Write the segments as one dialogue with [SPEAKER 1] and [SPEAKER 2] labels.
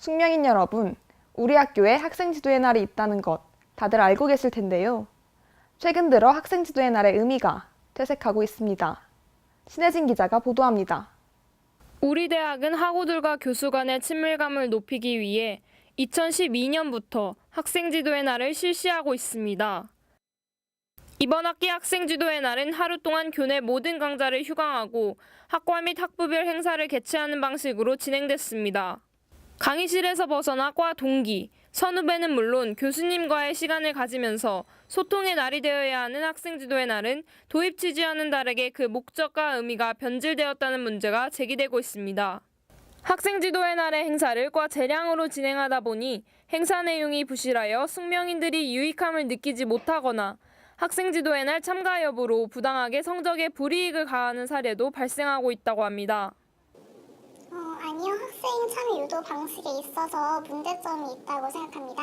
[SPEAKER 1] 숙명인 여러분, 우리 학교에 학생 지도의 날이 있다는 것 다들 알고 계실 텐데요. 최근 들어 학생 지도의 날의 의미가 퇴색하고 있습니다. 신혜진 기자가 보도합니다.
[SPEAKER 2] 우리 대학은 학우들과 교수 간의 친밀감을 높이기 위해 2012년부터 학생 지도의 날을 실시하고 있습니다. 이번 학기 학생 지도의 날은 하루 동안 교내 모든 강좌를 휴강하고 학과 및 학부별 행사를 개최하는 방식으로 진행됐습니다. 강의실에서 벗어나 과 동기, 선후배는 물론 교수님과의 시간을 가지면서 소통의 날이 되어야 하는 학생 지도의 날은 도입 취지와는 다르게 그 목적과 의미가 변질되었다는 문제가 제기되고 있습니다. 학생 지도의 날의 행사를 과 재량으로 진행하다 보니 행사 내용이 부실하여 숙명인들이 유익함을 느끼지 못하거나 학생 지도의 날 참가 여부로 부당하게 성적에 불이익을 가하는 사례도 발생하고 있다고 합니다.
[SPEAKER 3] 어, 아니요. 학생 참여 유도 방식에 있어서 문제점이 있다고 생각합니다.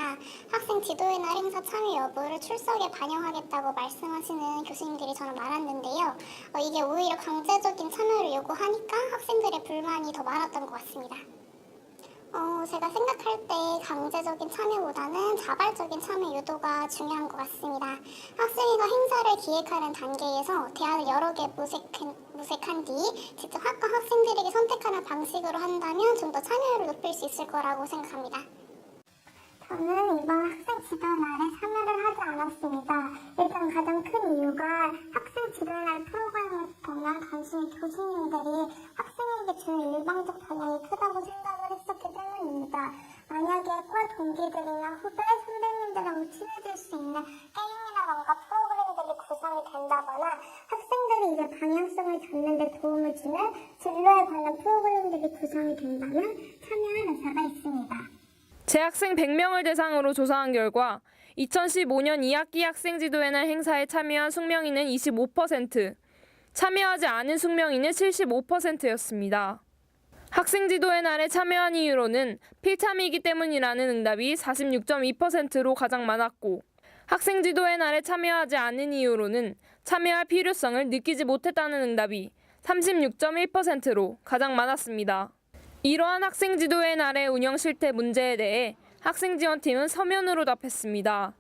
[SPEAKER 3] 학생 지도의 날 행사 참여 여부를 출석에 반영하겠다고 말씀하시는 교수님들이 저는 많았는데요. 어, 이게 오히려 강제적인 참여를 요구하니까 학생들의 불만이 더 많았던 것 같습니다. 어, 제가 생각할 때 강제적인 참여보다는 자발적인 참여 유도가 중요한 것 같습니다. 학생회가 행사를 기획하는 단계에서 대안을 여러 개 모색한, 모색한 뒤 직접 학과 학생들에게 선택하는 방식으로 한다면 좀 더 참여율을 높일 수 있을 거라고 생각합니다. 저는 이번 학생 지도날에 참여를 하지 않았습니다. 일단 가장 큰 이유가 학생 지도날 프로그램을 보면 단순히 교수님들이 학생에게 주는 일방적 반영이 크다고 생각을 했었기 때문입니다. 만약에 과 동기들이나 후배 선배님들하고 친해질 수 있는 게임이나 뭔가 프로그램들이 구성이 된다거나 학생들이 이제 방향성을 잡는 데 도움을 주는 진로에 관한 프로그램들이 구성이 된다면 참여할 의사가 있습니다.
[SPEAKER 2] 재학생 100명을 대상으로 조사한 결과 2015년 2학기 학생 지도의 날 행사에 참여한 숙명인은 25%, 참여하지 않은 숙명인은 75%였습니다. 학생 지도의 날에 참여한 이유로는 필참이기 때문이라는 응답이 46.2%로 가장 많았고, 학생 지도의 날에 참여하지 않은 이유로는 참여할 필요성을 느끼지 못했다는 응답이 36.1%로 가장 많았습니다. 이러한 학생 지도의 날의 운영 실태 문제에 대해 학생 지원팀은 서면으로 답했습니다.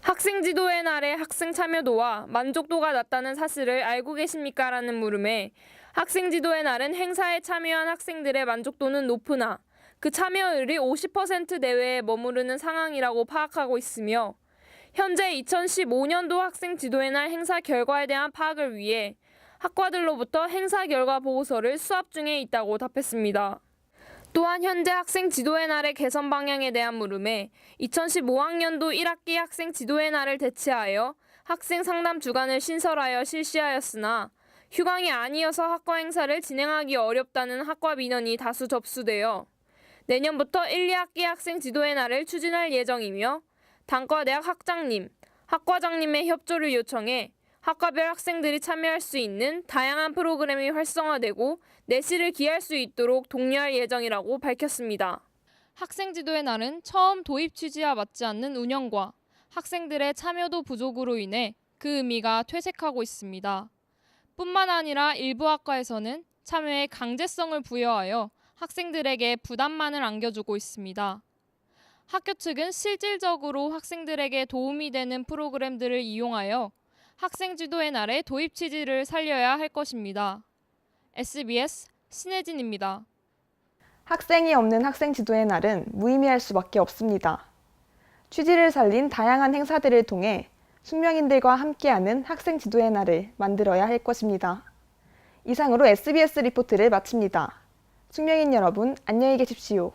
[SPEAKER 2] 학생 지도의 날의 학생 참여도와 만족도가 낮다는 사실을 알고 계십니까? 라는 물음에 학생 지도의 날은 행사에 참여한 학생들의 만족도는 높으나 그 참여율이 50% 내외에 머무르는 상황이라고 파악하고 있으며 현재 2015년도 학생 지도의 날 행사 결과에 대한 파악을 위해 학과들로부터 행사 결과 보고서를 수합 중에 있다고 답했습니다. 또한 현재 학생 지도의 날의 개선 방향에 대한 물음에 2015학년도 1학기 학생 지도의 날을 대체하여 학생 상담 주간을 신설하여 실시하였으나 휴강이 아니어서 학과 행사를 진행하기 어렵다는 학과 민원이 다수 접수되어 내년부터 1, 2학기 학생 지도의 날을 추진할 예정이며 단과대학 학장님, 학과장님의 협조를 요청해 학과별 학생들이 참여할 수 있는 다양한 프로그램이 활성화되고 내실을 기할 수 있도록 독려할 예정이라고 밝혔습니다. 학생 지도의 날은 처음 도입 취지와 맞지 않는 운영과 학생들의 참여도 부족으로 인해 그 의미가 퇴색하고 있습니다. 뿐만 아니라 일부 학과에서는 참여에 강제성을 부여하여 학생들에게 부담만을 안겨주고 있습니다. 학교 측은 실질적으로 학생들에게 도움이 되는 프로그램들을 이용하여 학생 지도의 날의 도입 취지를 살려야 할 것입니다. SBS 신혜진입니다.
[SPEAKER 1] 학생이 없는 학생 지도의 날은 무의미할 수밖에 없습니다. 취지를 살린 다양한 행사들을 통해 숙명인들과 함께하는 학생 지도의 날을 만들어야 할 것입니다. 이상으로 SBS 리포트를 마칩니다. 숙명인 여러분, 안녕히 계십시오.